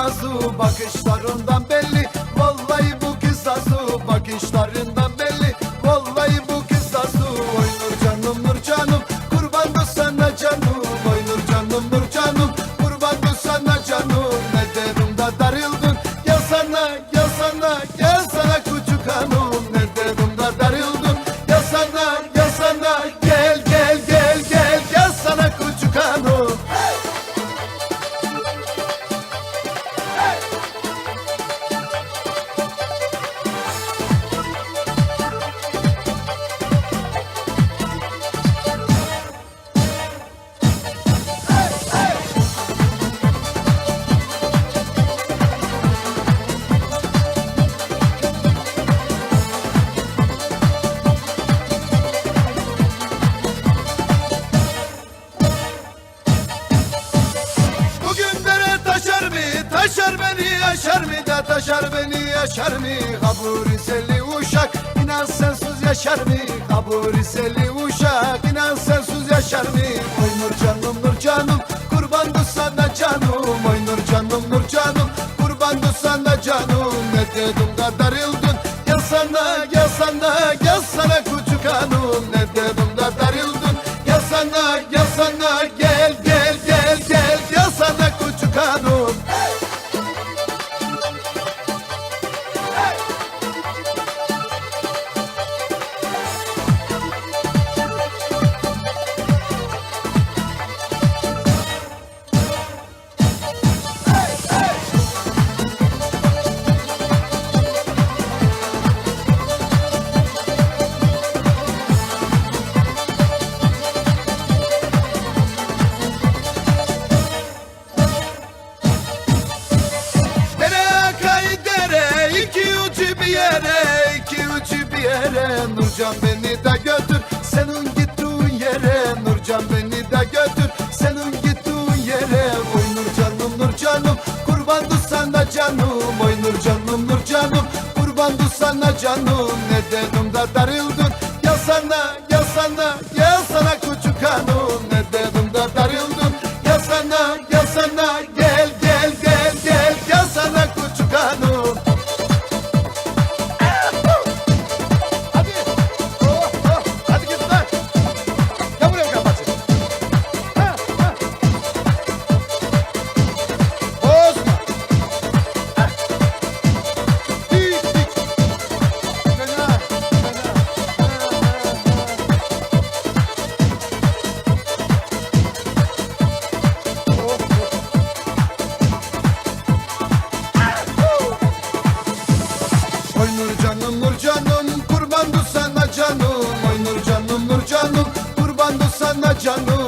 anlazu bakışlarında yaşar mı da taşar beni yaşar mı? Kabur iseli uşak inan sensiz yaşar mı? Kabur iseli uşak inan sensiz yaşar mı? Oy nur canım nur canım kurban da sana canım Oy canım nur canım kurban da sana canım Ne dedim da darıldın Nurcan beni de götür. Senin gittiğin yere Nurcan beni de götür. Senin gittiğin yere. Oy nur canım nur canım kurban da sana canım. Oy nur canım nur canım kurban da sana canım. Ne dedim da darıldın. Gel sana gel sana gel sana küçük hanım. Ne dedim da darıldın. Gel sana canım